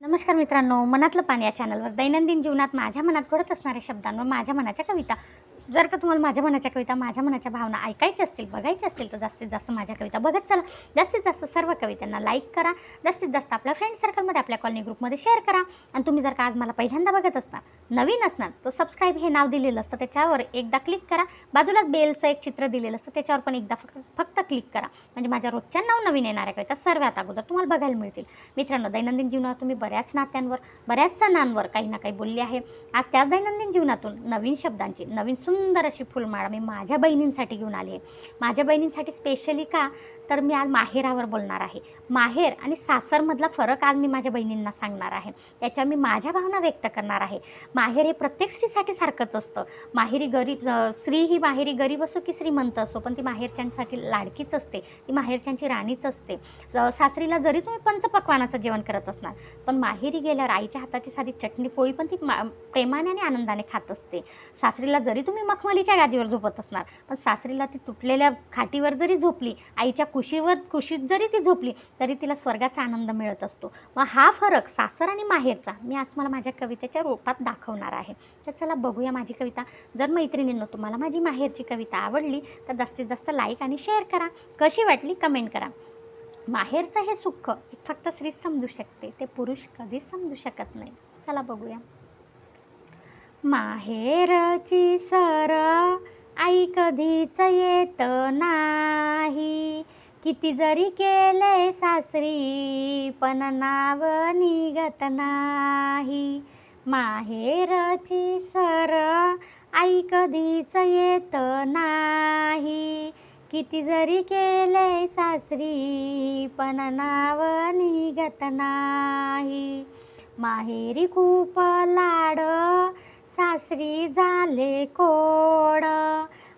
नमस्कार मित्रांनो मनातलं पाणी या चॅनलवर दैनंदिन जीवनात माझ्या मनात घडत असणाऱ्या शब्दांवर माझ्या मनाच्या कविता. जर का तुम्हाला माझ्या मनाच्या कविता माझ्या मनाच्या भावना ऐकायच्या असतील बघायच्या असतील तर जास्तीत जास्त माझ्या कविता बघत चला. जास्तीत जास्त सर्व कवितांना लाईक करा. जास्तीत जास्त आपल्या फ्रेंड सर्कलमध्ये आपल्या कॉलनी ग्रुपमध्ये शेअर करा. आणि तुम्ही जर का आज मला पहिल्यांदा बघत असणार नवीन असणार तर सबस्क्राईब हे नाव दिलेलं असतं त्याच्यावर एकदा क्लिक करा. बाजूलाच बेलचं एक चित्र दिलेलं असतं त्याच्यावर पण एकदा फक्त फक्त क्लिक करा. म्हणजे माझ्या रोजच्या नवनवीन येणाऱ्या कविता सर्वात अगोदर तुम्हाला बघायला मिळतील. मित्रांनो दैनंदिन जीवनात तुम्ही बऱ्याच नात्यांवर बऱ्याच सणांवर काही ना काही बोलली आहे. आज त्याच दैनंदिन जीवनातून नवीन शब्दांची नवीन सुंदर अशी फुलमाळा मी माझ्या बहिणींसाठी घेऊन आली आहे. माझ्या बहिणींसाठी स्पेशली का तर मी आज माहेरावर बोलणार आहे. माहेर आणि सासरमधला फरक आज मी माझ्या बहिणींना सांगणार आहे. त्याच्या मी माझ्या भावना व्यक्त करणार आहे. माहेर हे प्रत्येक स्त्रीसाठी सारखंच असतं. माहेरी गरीब स्त्री ही माहेरी गरीब असो की श्रीमंत असो पण ती माहेरच्यांसाठी लाडकीच असते. ती माहेरच्यांची राणीच असते. सासरीला जरी तुम्ही पंचपक्वानाचं जेवण करत असणार पण माहेरी गेल्यावर आईच्या हाताची साधी चटणी पोळी पण ती मा प्रेमाने आणि आनंदाने खात असते. सासरीला जरी तुम्ही मखमलीच्या गादीवर झोपत असणार पण सासरीला ती तुटलेल्या खाटीवर जरी झोपली आईच्या कुशीवर कुशीत जरी ती झोपली तरी तिला स्वर्गाचा आनंद मिळत असतो. मग हा फरक सासर आणि माहेरचा मी आज मला माझ्या कवितेच्या रूपात दाखवणार आहे. तर चला बघूया माझी कविता. जर मैत्रिणींनो तुम्हाला माझी माहेरची कविता आवडली तर जास्तीत जास्त लाईक आणि शेअर करा. कशी वाटली कमेंट करा. माहेरचं हे सुख फक्त स्त्री समजू शकते ते पुरुष कधीच समजू शकत नाही. चला बघूया. माहेरची सर आई कधीच येत नाही. किती जरी केले सासरी पण नाव निघत नाही. माहेरची सर आई कधीच येत नाही. किती जरी केले सासरी पण नाव निघत नाही. माहेरी खूप लाड सासरी झाले कोड.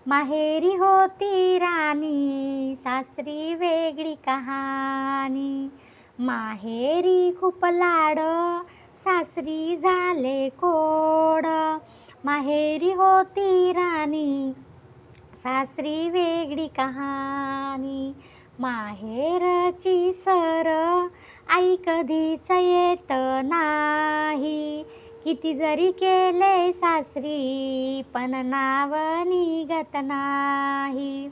माहेरी होती राणी सासरी वेगळी कहाणी. माहेरी खूप लाड सासरी झाले कोड. माहेरी होती राणी सासरी वेगळी कहाणी. माहेरची सर आई कधीच येत नाही. किती जरी केले सासरी पण नाव निघत नाही.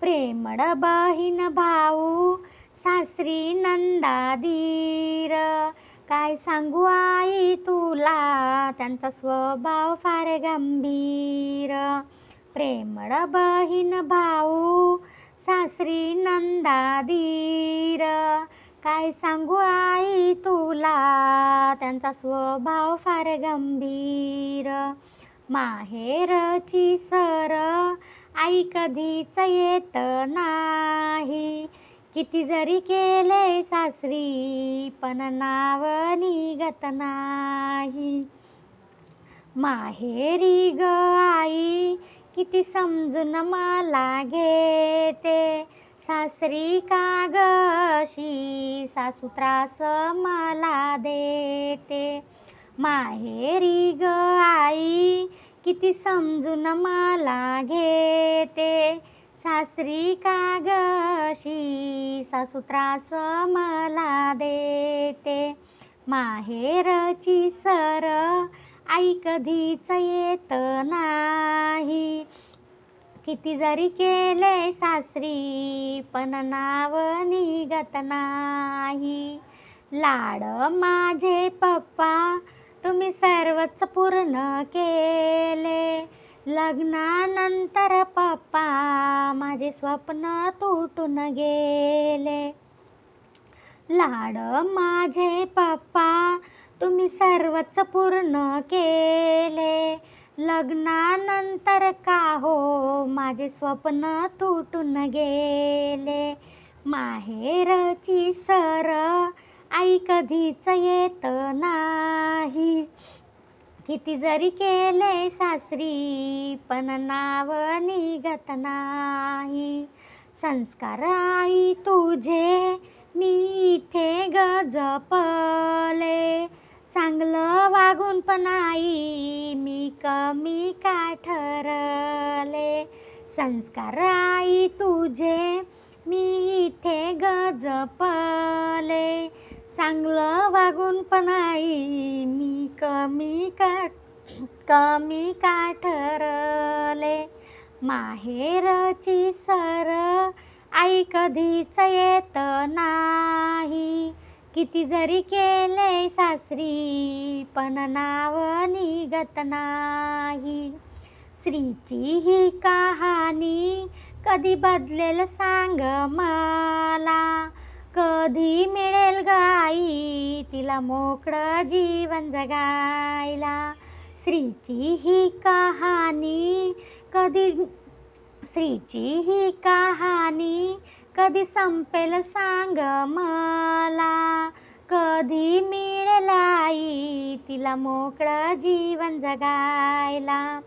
प्रेमळ बहीण भाऊ सासरी नंदादीर काय सांगू आई तुला? त्यांचा स्वभाव फार गंभीर. प्रेमळ बहीण भाऊ सासरी नंदादीर काय सांगू आई तुला? त्यांचा स्वभाव फार गंभीर. माहेरची सर आई कधीच येत नाही. किती जरी केले सासरी पण नाव निघत नाही. माहेरी ग आई किती समजून मला घेते. सासरी का गशी सासू त्रास मला देते. माहेरी ग आई किती समजून मला घेते. सासरी का गशी सासू त्रास मला देते. माहेरची सर आई कधीच येत नाही. किती जरी केले सासरी पण नाव निघत नाही. लाड माझे पप्पा तुम्ही सर्वच पूर्ण केले. लग्नानंतर पप्पा माझे स्वप्न तुटून गेले. लाड माझे पप्पा तुम्ही सर्वच पूर्ण केले. लग्नानंतर का हो माझे स्वप्न तुटून गेले? माहेरची सर आई कधीच येत नाही. किती जरी केले सासरी पण नाव निघत नाही. संस्कार आई तुझे मी इथे गजपले. चांगलं वागून पण आई मी कमी का ठरले? संस्कार आई तुझे मी इथे गजपले. चांगलं वागून पण आई मी कमी का कमी का ठरले? माहेरची सर आई कधीच येत नाही. किती जरी केले सासरी पण नाव निघत नाही. स्त्रीची ही कहाणी कधी बदलेल सांग मला. कधी मिळेल गाई तिला मोकळं जीवन जगायला. स्त्रीची ही कहाणी कधी स्त्रीची ही कहाणी कधी संपेल सांग मला? कधी मिळेल आई तिला मोकळं जीवन जगायला?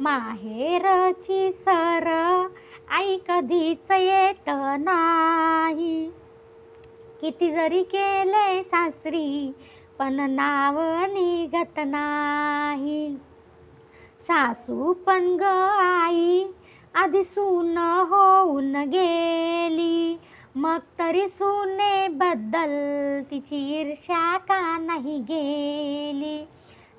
माहेरची सर आई कधीच येत नाही. किती जरी केले सासरी पण नाव निघत नाही. सासू पण ग आई आधी सून होऊन गेली. मग तरी सुनेबद्दल तिची ईर्ष्या का नाही गेली?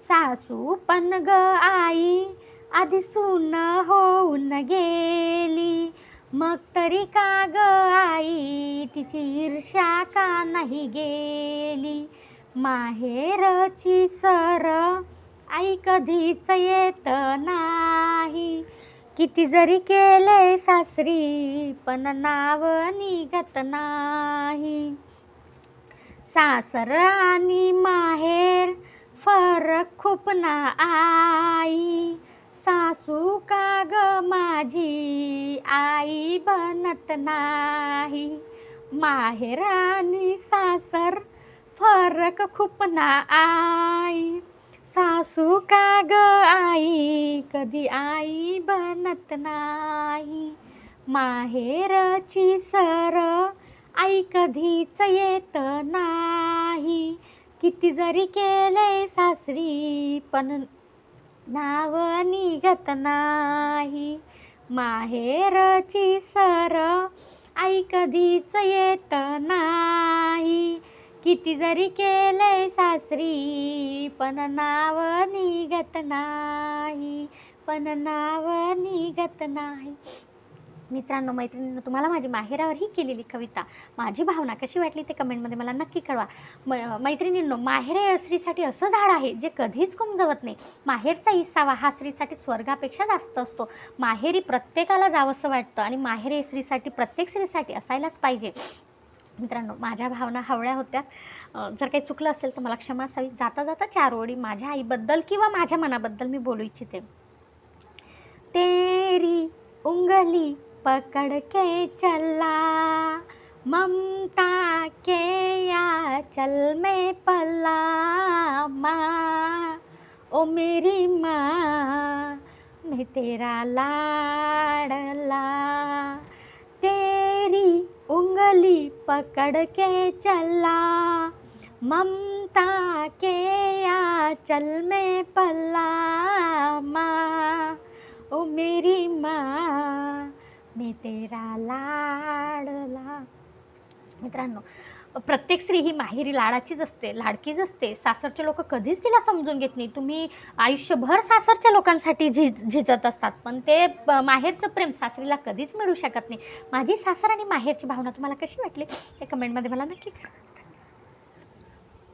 सासू पण ग आई आधी सून होऊन गेली. मग तरी का ग आई तिची ईर्ष्या का नाही गेली? माहेरची सर आई कधीच येत ना किती जरी केले सासरी पण नाव निघत नाही. सासर आणि माहेर फरक खूप ना आई. सासू का ग माझी आई बनत नाही. माहेर आणि सासर फरक खूप ना आई. सासू का ग आई कधी आई बनत नाही. माहेरची सर आई कधीच येत नाही. किती जरी केले सासरी पण नाव निघत नाही. माहेरची सर आई कधीच येत नाही. किती जरी केले सासरी पण नाव निघत नाही पण नाव निघत नाही. मित्रांनो मैत्रिणींनो तुम्हाला माझी माहेरावर ही केलेली कविता माझी भावना कशी वाटली ते कमेंटमध्ये मला नक्की कळवा. म मैत्रिणींनो माहेर हे स्त्रीसाठी असं झाड आहे जे कधीच कुमजवत नाही. माहेरचा हिस्सावा हा स्त्रीसाठी स्वर्गापेक्षा जास्त असतो. माहेरी प्रत्येकाला जावंसं वाटतं आणि माहेर हे स्त्रीसाठी प्रत्येक स्त्रीसाठी असायलाच पाहिजे. मित्रांनो माझ्या भावना हवळ्या होत्या. जर काही चुकलं असेल तर मला क्षमा असावी. जाता जाता चार ओळी माझ्या आईबद्दल किंवा माझ्या मनाबद्दल मी बोलू इच्छिते. तेरी उंगली पकड़ के चला ममता के या चल में पला माँ ओ मेरी माँ मैं तेरा लाडला। कली पकड़ के चला ममता के या चल में पल्ला माँ। ओ मेरी माँ मी तेरा लाडला। मित्रांनो प्रत्येक स्त्री ही माहेरी लाडाचीच असते लाडकीच असते. सासरचे लोक कधीच तिला समजून घेत नाही. तुम्ही आयुष्यभर सासरच्या लोकांसाठी झिज झिजत असतात. पण ते माहेरचं प्रेम सासरीला कधीच मिळू शकत नाही. माझी सासर आणि माहेरची भावना तुम्हाला कशी वाटली? हे कमेंटमध्ये मला नक्की करा